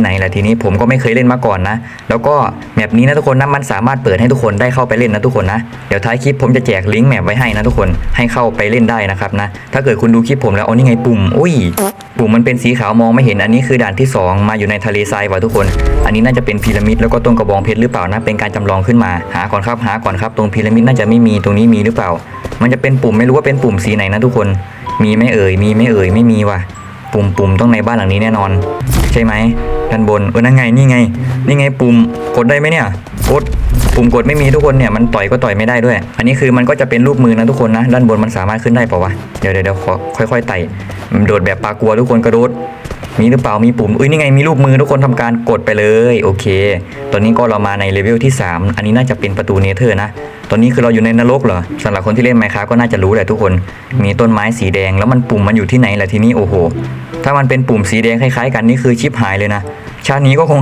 ไหนแหละทีนี้ผมก็ไม่เคยเล่นมาก่อนนะ แล้วก็แมปนี้นะทุกคนนะมันสามารถเปิดให้ทุกคนได้เข้าไปเล่นนะทุกคนนะ เดี๋ยวท้ายคลิปผมจะแจกลิงก์แมปไว้ให้นะทุกคนให้เข้าไปเล่นได้นะครับนะ ถ้าเกิดคุณดูคลิปผมแล้วเอานี่ไงปุ่ม อุ้ย ปุ่มมันเป็นสีขาวมองไม่เห็นอันนี้คือด่านที่ 2 มาอยู่ในทะเลทรายว่ะทุกคน อันนี้น่าจะเป็นพีระมิดแล้วก็ต้นกระบองเพชรหรือเปล่านะเป็นการจำลองขึ้นมาหาก่อนครับหาก่อนครับตรงพีระมิดน่าจะไม่มีตรงนี้มีหรือเปล่า มันจะเป็นปุ่มไม่รู้ว่าเป็นปุ่มสีไหนนะทุกคน มีไม่เอ่ยมีไม่เอ่ยไม่มีว่ะ ปุ่มปุ่มต้องในบ้านหลังนี้แน่นอน ใช่ไหมด้านบนเออนั่นไงนี่ไง นี่ไงปุ่มกดได้ไหมเนี่ยกดปุ่มกดไม่มีทุกคนเนี่ยมันต่อยก็ต่อยไม่ได้ด้วย อันนี้คือมันก็จะเป็นรูปมือนะทุกคนนะ ด้านบนมันสามารถขึ้นได้เปล่าวะเดี๋ยวเดี๋ยวเดี๋ยวขอค่อยๆไต่โดดแบบปลากลัวทุกคนกระโดด มีหรือเปล่ามีปุ่มเอ้ยนี่ไงมีรูปมือทุกคนทำการกดไปเลยโอเค ตอนนี้ก็เรามาในเลเวลที่ 3 อันนี้น่าจะเป็นประตูเนเธอร์นะ ตอนนี้คือเราอยู่ในนรกเหรอสำหรับคนที่เล่นไมค์ครับก็น่าจะรู้แหละทุกคน มีต้นไม้สีแดงแล้วมันปุ่มมันอยู่ที่ไหนล่ะทีนี้โอ้โห ถ้ามันเป็นปุ่มสีแดงคล้ายๆ กันนี่คือชิปหายเลยนะชาตินี้ก็คง